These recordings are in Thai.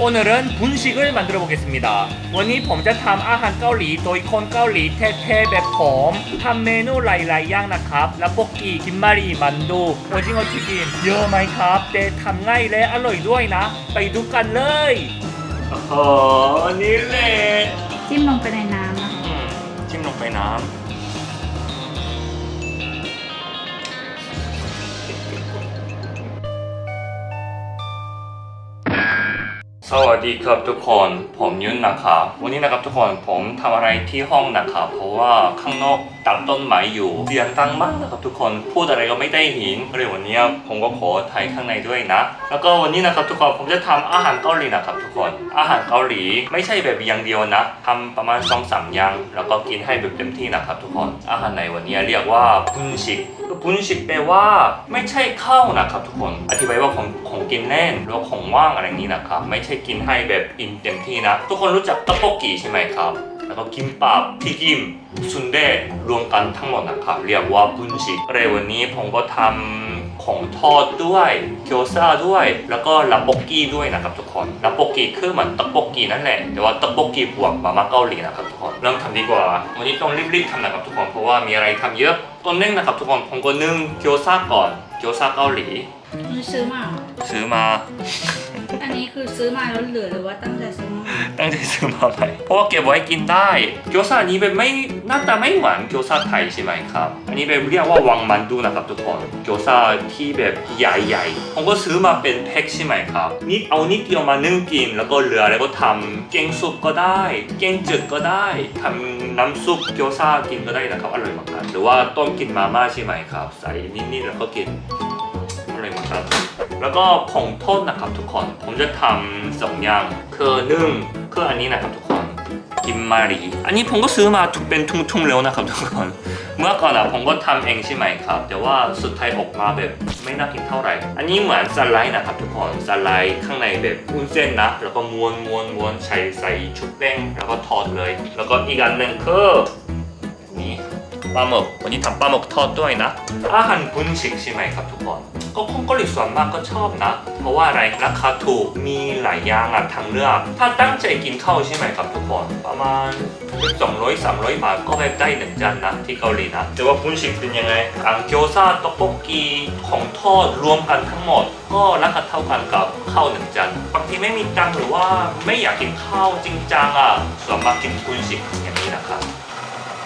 오늘은 분식을 만들어 보겠습니다. วันนี้ผมจะทำอาหารเกาหลีโดยคนเกาหลีแท้ๆแบบผมทำเมนูหลายๆอย่างนะครับ แล้วปกกีกิมมารีมันดูโอจิงโอจิกินเยอะไหมครับ แต่ทำง่ายและอร่อยด้วยนะ ไปดูกันเลยโอ้โหนี่แหละ จิ้มลงไปในน้ำนะคะ อืมจิ้มล สวัสดีครับทุกคน ผมยุ่นนะครับ วันนี้นะครับทุกคนผมทำอะไรที่ห้องนะครับ เพราะว่าข้างนอกตัดต้นไม้อยู่ เสียงดังมากนะครับทุกคนพูดอะไรก็ไม่ได้ยินเลยวันนี้ผมก็ขอถ่ายข้างในด้วยนะ แล้วก็วันนี้นะครับทุกคนผมจะทำอาหารเกาหลีนะครับทุกคน อาหารเกาหลีไม่ใช่แบบอย่างเดียวนะทำประมาณสองสามอย่างแล้วก็กินให้แบบเต็มที่นะครับทุกคน อาหารในวันนี้เรียกว่าบุนชิกบุนชิกแปลว่าไม่ใช่ข้าวนะครับทุกคน อธิบายว่าของของกินเล่นหรือว่าของว่างอะไรนี้นะครับไม่ใช่กินให้แบบอินเต็มที่นะ ทุกคนรู้จักต๊อกโบกีใช่ไหมครับ แล้วก็กิมปับพี่กิมซุนเดรวมกันทั้งหมดนะครับเรียกว่าบุนชิกเลยวันนี้ผมก็ทำของทอดด้วยเกี๊ยวซ่าด้วย แล้วก็ลับโบกี้ด้วยนะครับทุกคนลับโบกี้คือเหมือนต๊อกกี้นั่นแหละแต่ว่าต๊อกกี้บวกมาม่าเกาหลีนะครับทุกคนเริ่มทำดีกว่า วันนี้ต้องรีบๆทำนะครับทุกคนเพราะว่ามีอะไรทำเยอะต้นเร่งนะครับทุกคนผมก็นึ่งเกี๊ยวซ่าก่อนเกี๊ยวซ่าเกาหลี นี่ซื้อมาเหรอซื้อมา อันนี้คือซื้อมาแล้วเหลือหรือว่าตั้งใจซื้อมาตั้งใจซื้อมาไหมเพราะว่าเก็บไว้กินได้ เกี๊ยวซ่าอันนี้เป็นไม่หน้าตาไม่หวานเกี๊ยวซ่าไทยใช่ไหมครับ อันนี้เป็นเรียกว่าวังมันดูนะครับทุกคน เกี๊ยวซ่าที่แบบใหญ่ๆ ผมก็ซื้อมาเป็นแพ็คใช่ไหมครับ นิดเอานิดเดียวมานึ่งกิน แล้วก็เหลือแล้วก็ทำแกงซุปก็ได้แกงจืดก็ได้ทำน้ำซุปเกี๊ยวซ่ากินก็ได้นะครับอร่อยมากๆหรือว่าต้มกินมาม่าใช่ไหมครับ ใส่นิดๆแล้วก็กิน แล้วก็ผงโทษนะครับทุกคน ผมจะทำสองอย่างคือหนึ่งคืออันนี้นะครับทุกคนกิมมารีอันนี้ผมก็ซื้อมาถูกเป็นทุ่งๆแล้วนะครับทุกคน เมื่อก่อนอะผมก็ทำเองใช่ไหมครับ แต่ว่าสุดท้ายออกมาแบบไม่น่ากินเท่าไหร่ อันนี้เหมือนสไลด์นะครับทุกคนสไลด์ข้างในแบบวุ้นเส้นนะ แล้วก็ม้วนม้วนม้วนใส่ใส่ชุบแป้งแล้วก็ทอดเลย แล้วก็อีกอันหนึ่งคือนี่ปลาหมึกวันนี้ทำปลาหมึกทอดด้วยนะ อาหารบุนชิกใช่ไหมครับทุกคน ก็คงเกาหลีส่วนมากก็ชอบนะ เพราะว่าอะไรราคาถูกมีหลายอย่างอะทางเลือกถ้าตั้งใจกินข้าวใช่ไหมครับทุกคนประมาณ 200 300 บาทก็แบบได้หนึ่งจานนะที่เกาหลีนะแต่ว่าบุนชิกเป็นยังไงอังเกียวซาต๊อกโบกีของทอดรวมกันทั้งหมด ก็ราคาเท่ากันกับข้าวหนึ่งจานบางทีไม่มีตังค์หรือว่าไม่อยากกินข้าวจริงจังอะส่วนมากกินบุนชิกอย่างนี้นะครับ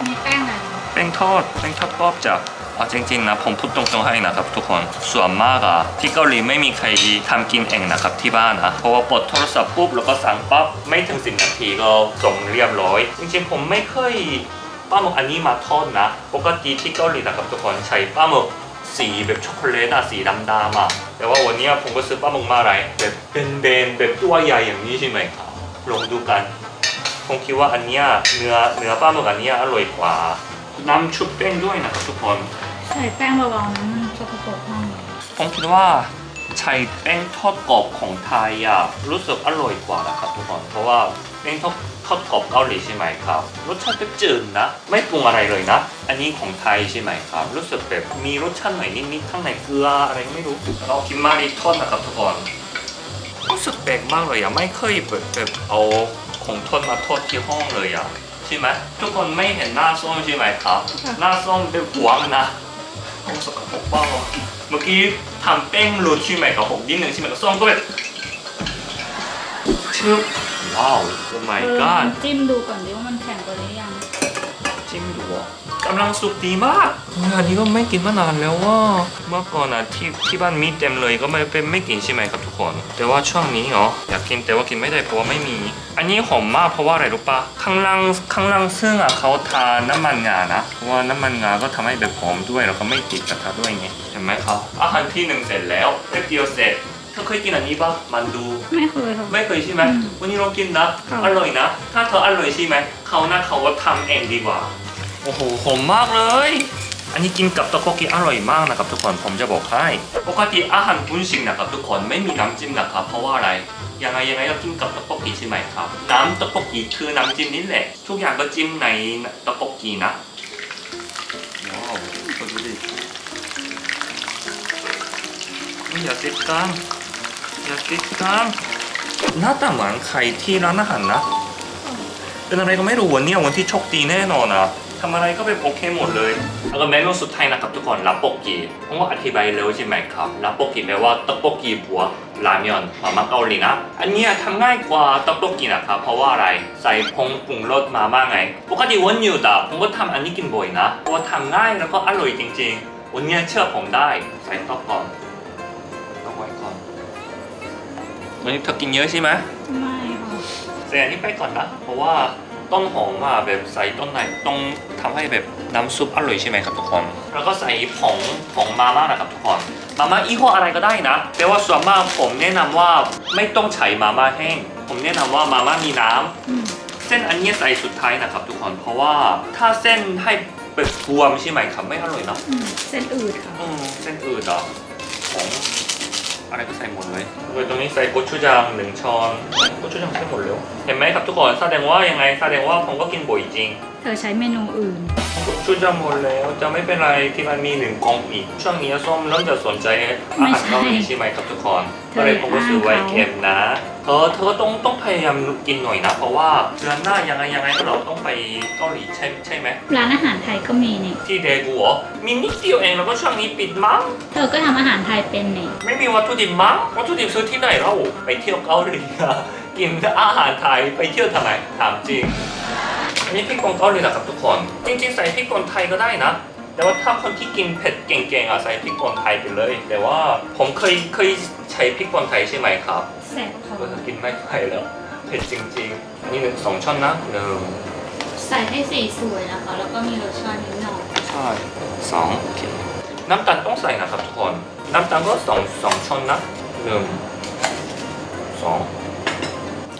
มีแป้งอะไรแป้งทอดแป้งทอดกรอบจ้ะ เอาจริงๆนะผมพูดตรงๆให้นะครับทุกคนส่วนมากอะที่เกาหลีไม่มีใครทำกินเองนะครับที่บ้านนะเพราะว่าปลดโทรศัพท์ปุ๊บแล้วก็สั่งปั๊บไม่ถึงสิบนาทีก็ส่งเรียบร้อย จริงๆผมไม่เคยปลาหมึกอันนี้มาทอดนะปกติที่เกาหลีนะครับทุกคนใช้ปลาหมึกสีแบบช็อกโกแลตอะสีดำๆอะแต่ว่าวันนี้ผมก็ซื้อปลาหมึกมาอะไรแบบเป็นเบนแบบตัวใหญ่อย่างนี้ใช่ไหมครับลองดูกันผมคิดว่าอันเนี้ยเนื้อเนื้อปลาหมึกอันเนี้ยอร่อยกว่าน้ำชุบแป้งด้วยนะครับทุกคน ใส่แป้งเบาๆนะมันสกปรกมากเลยผมคิดว่าใช้แป้งทอดกรอบของไทยอะรู้สึกอร่อยกว่านะครับทุกคนเพราะว่าแป้งทอดทอดกรอบเกาหลีใช่ไหมครับ รสชาติก็จืดนะ ไม่ปรุงอะไรเลยนะ อันนี้ของไทยใช่ไหมครับ รู้สึกแบบมีรสชาติหน่อยนิดๆข้างในเกลืออะไรไม่รู้เรากินมารีทอดนะครับทุกคนรู้สึกแปลกมากเลยอะไม่เคยแบบแบบเอาของทอดมาทอดที่ห้องเลยอะใช่ไหมทุกคนไม่เห็นหน้าส้มใช่ไหมครับ หน้าส้มเป็นหวงนะ ห้องสกปรกบ้างเมื่อกี้ทำแป้งโรยใช่ไหมกับหกนิดหนึ่งใช่ไหมกับส้มก็แบบชึบว้าว oh my เออ god จิ้มดูก่อนดิว่ามันแข็งกว่าหรือยัง จิ้มดูอะ กำลังสุกดีมากอันนี้ก็ไม่กินมานานแล้วว่า เมื่อก่อนอะที่ที่บ้านมีเต็มเลยก็ไม่เป็นไม่กินใช่ไหมครับทุกคน แต่ว่าช่วงนี้เหรออยากกินแต่ว่ากินไม่ได้เพราะว่าไม่มี อันนี้หอมมากเพราะว่าอะไรรู้ปะข้างล่างข้างล่างซึ่งอะเขาทาน้ำมันงานะเพราะว่าน้ำมันงาก็ทำให้แบบหอมด้วยแล้วก็ไม่ติดกระทะด้วยไงเห็นไหมครับอาหารที่หนึ่งเสร็จแล้วแป๊บเดียวเสร็จเธอเคยกินอันนี้ปะมันดู ไม่เคยค่ะไม่เคยใช่ไหมอืมวันนี้ลองกินนะค่ะอร่อยนะ ถ้าเธออร่อยใช่ไหมเขาหน้าเขาว่าทำเองดีกว่า โอ้โหหอมมากเลย อันนี้กินกับตะโกกีอร่อยมากนะครับทุกคนผมจะบอกให้ปกติอาหารบุนชิงนะครับทุกคนไม่มีน้ำจิ้มนะครับเพราะว่าอะไรยังไงยังไงก็กินกับตะโกกีใช่ไหมครับ น้ำตะโกกีคือน้ำจิ้มนี่แหละ ทุกอย่างก็จิ้มในตะโกกีนะว้าวดูดิอยอย่าติดกันอย่าติดกันหน้าตาเหมือนใครที่ร้านอาหารนะเป็นอะไรก็ไม่รู้วันนี้วันที่โชคดีแน่นอนอะ ทำอะไรก็เป็นโอเคหมดเลยแล้วก็เมนูสุดท้ายนะครับทุกคนรับปกกีผมก็อธิบายเร็วใช่ไหมครับรับปกกีแปลว่าต๊อกโบกีบวกราเมยอนมาม่าเกาหลีนะ อันเนี้ยทำง่ายกว่าต๊อกโบกีนะครับ เพราะว่าอะไรใส่ผงปรุงรสมาม่าไง ปกติวันหยุดอะผมก็ทำอันนี้กินบ่อยนะเพราะว่าทำง่ายแล้วก็อร่อยจริงๆ วันเนี้ยเชื่อผมได้ ใส่ต๊อกก่อนต๊อกไว้ก่อน วันนี้เธอกินเยอะใช่ไหมไม่ค่ะใส่อันนี้ไปก่อนนะ เพราะว่า ต้นหอมอะแบบใส่ต้นไหนต้องทำให้แบบน้ำซุปอร่อยใช่ไหมครับทุกคน แล้วก็ใส่ผงผงมาม่านะครับทุกคนมาม่ายี่ห้ออะไรก็ได้นะ แต่ว่าส่วนมากผมแนะนำว่าไม่ต้องใช้มาม่าแห้ง ผมแนะนำว่ามาม่ามีน้ำอืมเส้นอันนี้ใส่สุดท้ายนะครับทุกคนเพราะว่าถ้าเส้นให้แบบรวมใช่ไหมครับไม่อร่อยนะอืมเส้นอืดค่ะอืมเส้นอื่นเหรอของ อะไรก็ใส่หมดเลยโดยตรงนี้ใส่โกชูจังหนึ่งช้อนโกชูจังใส่หมดเลยเห็นไหมครับทุกคนแสดงว่ายังไงแสดงว่าผมก็กินบ่อยจริง เธอใช้เมนูอื่น โกชูจังหมดแล้ว จะไม่เป็นไรที่มันมีหนึ่งกล่องอีก ช่วงนี้ส้มเริ่มจะสนใจอาหารเกาหลีใช่ไหมครับทุกคนเธอก็เลยผมก็ซื้อไว้อย่าอ้างเขาเค็มนะเธอเธอต้องต้องพยายามกินหน่อยนะ เพราะว่าเดือนหน้ายังไงยังไงเราต้องไปเกาหลีใช่ใช่ไหมร้านอาหารไทยก็มีนี่ที่เดกูเหรอมีนิดเดียวเองแล้วก็ช่วงนี้ปิดมั้งเธอก็ทำอาหารไทยเป็นนี่ไม่มีวัตถุดิบมั้งวัตถุดิบซื้อที่ไหนเราไปเที่ยวเกาหลีอะกินอาหารไทยไปเที่ยวทำไมถามจริง อันนี้พริกป่นเกาหลีนะครับทุกคน จริงๆใส่พริกป่นไทยก็ได้นะ แต่ว่าถ้าคนที่กินเผ็ดเก่งๆอะใส่พริกป่นไทยไปเลย แต่ว่าผมเคยเคยใช้พริกป่นไทยใช่ไหมครับแสบคอก็กินไม่ไหวแล้วเผ็ดจริงๆอันนี่หนึ่งสองช้อนนะหนึ่งใส่ให้สีสวยนะคะ แล้วก็มีรสชาตินิดหน่อยใช่สองโอเคน้ำตาลต้องใส่นะครับทุกคน น้ำตาลก็สองสองช้อนนะหนึ่งสอง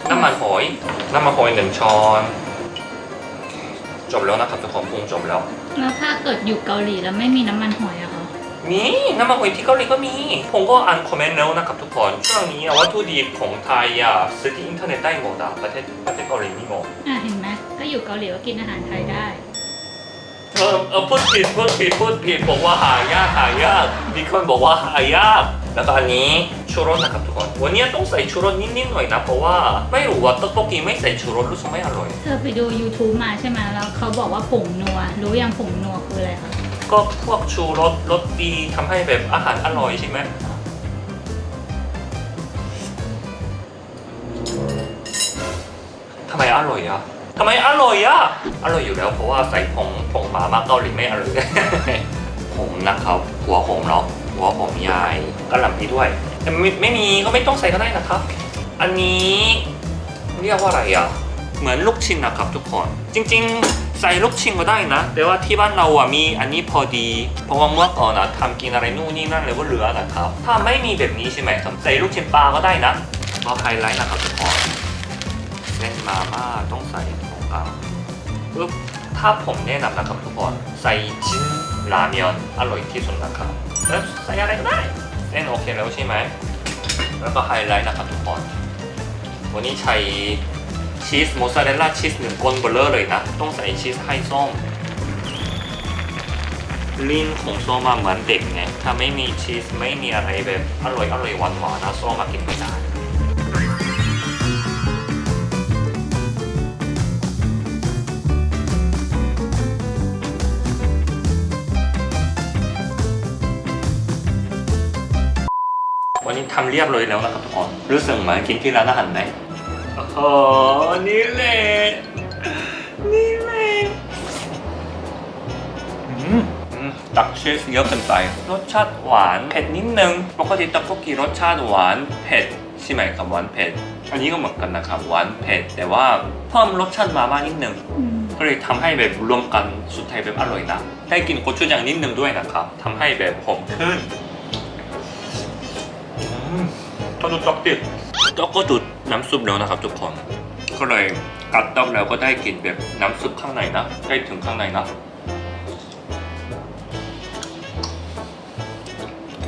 น้ำมันหอย น้ำมันหอยหนึ่งช้อน จบแล้วนะครับทุกคนปรุงจบแล้ว แล้วถ้าเกิดอยู่เกาหลีแล้วไม่มีน้ำมันหอยอะคะมีน้ำมันหอยที่เกาหลีก็มี ผมก็อ่านคอมเมนต์แล้วนะครับทุกคนช่วงนี้อะวัตถุดิบของไทยอะซื้อที่อินเทอร์เน็ตได้หมดอะประเทศประเทศเกาหลีมีหมดอะเห็นไหมก็อยู่เกาหลีก็กินอาหารไทยได้ เออเออพูดผิดพูดผิดพูดผิดบอกว่าหายากหายากมีคนบอกว่าหายาก แล้วก็อันนี้ชูรสนะครับทุกคน วันนี้ต้องใส่ชูรสนิดๆหน่อยนะ เพราะว่าไม่รู้ว่าต๊อกโบกีไม่ใส่ชูรสรู้สึกไม่อร่อย เธอไปดู YouTube มาใช่ไหมแล้วเขาบอกว่าผงนัว รู้ยังผงนัวคืออะไรคะก็พวกชูรสรสดีทำให้แบบอาหารอร่อยใช่ไหมทำไมอร่อยอะทำไมอร่อยอะอร่อยอยู่แล้วเพราะว่าใส่ผงผงมาม่าเกาหลีไม่อร่อย ผมนะครับหัวหอมเนาะ หัวหอมใหญ่กระหล่ำปีด้วยแต่ไม่ไม่มีก็ไม่ต้องใส่ก็ได้นะครับ อันนี้เรียกว่าอะไรอะ เหมือนลูกชิ้นนะครับทุกคน จริง ๆ ใส่ลูกชิ้นก็ได้นะ แต่ว่าที่บ้านเราอะมีอันนี้พอดี เพราะว่าเมื่อก่อนอะทำกินอะไรนู่นนี่นั่นเลยว่าเหลือนะครับ ถ้าไม่มีแบบนี้ใช่ไหมครับใส่ลูกชิ้นปลาก็ได้นะก็ไฮไลท์นะครับทุกคนเส้นมาม่าต้องใส่ตรงกลางปึ๊บถ้าผมแนะนำนะครับทุกคนใส่ชิ้น ราเมยอนอร่อยที่สุดนะครับแล้วใส่อะไรก็ได้เส้นโอเคแล้วใช่ไหม แล้วก็ไฮไลท์นะครับทุกคน วันนี้ใช้ชีสมอสซาเรลล่าชีสหนึ่งก้นเบลเลอร์เลยนะ ต้องใส่ชีสให้ส้มลิ้นของส้มมาเหมือนเด็กไง ถ้าไม่มีชีสไม่มีอะไรแบบอร่อยอร่อยหวานหวานนะส้มมากินไม่ได้ ทำเรียบเลยแล้วนะครับทุกคนรู้สึกเหมือนกินที่ร้านอาหารไหมโอ้โหนี่แหละนี่แหละอืมอืมตักชีสเยอะเกินไปรสชาติหวานเผ็ดนิดนึงปกติตักโกกีรสชาติหวานเผ็ดใช่ไหมครับหวานเผ็ดอันนี้ก็เหมือนกันนะครับหวานเผ็ดแต่ว่าเพิ่มรสชาติมาม่านิดนึงอืมก็เลยทำให้แบบรวมกันสุดท้ายแบบอร่อยนะได้กินโคชูจังนิดนึงด้วยนะครับทำให้แบบหอมขึ้น อืมก็ดูตอกติดตอกก็ดูดน้ำซุปแล้วนะครับทุกคนก็เลยกัดตอกแล้วก็ได้กินแบบน้ำซุปข้างในนะ ได้ถึงข้างในนะ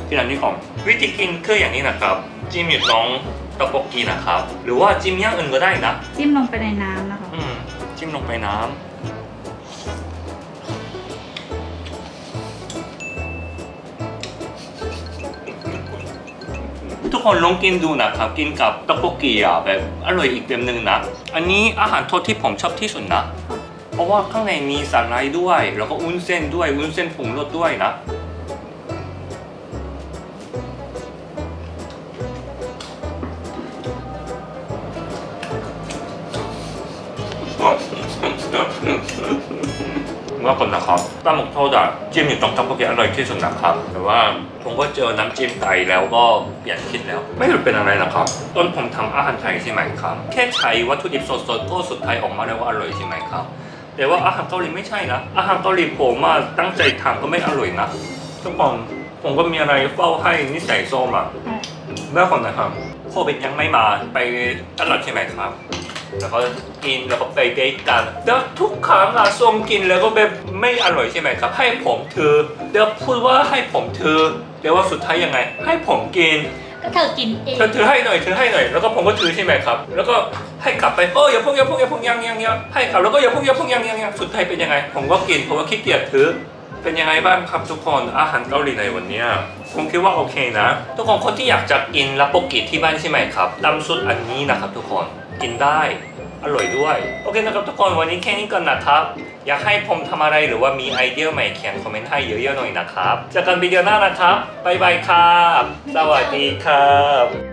ที่ร้านนี้ของวิธีกินคืออย่างนี้นะครับ จิ้มอยู่ตรงตะปกกีนะครับ หรือว่าจิ้มอย่างอื่นก็ได้นะ จิ้มลงไปในน้ำนะคะ อืมจิ้มลงไปน้ำ กกคนลองกินดูนะครับกินกับต๊อกโบกีอะแบบอร่อยอีกแบบหนึ่งนะ อันนี้อาหารทอดที่ผมชอบที่สุดนะ เพราะว่าข้างในมีสาหร่ายด้วย แล้วก็อุ้นเส้นด้วยอุ้นเส้นผงรสด้วยนะ ว่าคนนะครับปลาหมึกทอดอะจิ้มอยู่ตรงท็อปก็อร่อยที่สุดนะครับแต่ว่าผมก็เจอน้ำจิ้มไก่แล้วก็เปลี่ยนคิดแล้ว ไม่รู้เป็นอะไรนะครับ ต้นผมทำอาหารไทยใช่ไหมครับ แค่ใช้วัตถุดิบสดๆก็สุดท้ายออกมาแล้วว่าอร่อยใช่ไหมครับ แต่ว่าอาหารเกาหลีไม่ใช่นะ อาหารเกาหลีผมอะตั้งใจทำก็ไม่อร่อยนะทุกคนผมก็มีอะไรเฝ้าให้นิสัยส้มอะเมื่อก่อนนะครับโควิดยังไม่มาไปตลาดใช่ไหมครับ แล้วก็กินแล้วก็ไปเดทกันแล้วทุกครั้งอะส้มกินแล้วก็แบบไม่อร่อยใช่ไหมครับ ให้ผมถือเดี๋ยวพูดว่าให้ผมถือเดี๋ยวว่าสุดท้ายยังไง ให้ผมกินก็เธอกินเองเธอถือให้หน่อยถือให้หน่อยแล้วก็ผมก็ถือใช่ไหมครับ แล้วก็ให้กลับไปเอออย่าเพุ่งอย่าเพุ่งอย่าเพุ่งยังยังยังให้กลับแล้วก็อย่าเพุ่งอย่าเพุ่งยังยังยังสุดท้ายเป็นยังไง ผมก็กินผมก็ขี้เกียจถือเป็นยังไงบ้างครับทุกคนอาหารเกาหลีในวันเนี้ย ผมคิดว่าโอเคนะ ทุกคนคนที่อยากจะกินลับโปกิที่บ้านใช่ไหมครับน้ำซุปอันนี้นะครับทุกคนกินได้อร่อยด้วย โอเคนะครับทุกคนวันนี้แค่นี้ก่อนนะครับ อยากให้ผมทำอะไรหรือว่ามีไอเดียใหม่เขียนคอมเมนต์ให้เยอะๆหน่อยนะครับเจอกันวิดีโอหน้านะครับบ๊ายบายครับ สวัสดีครับ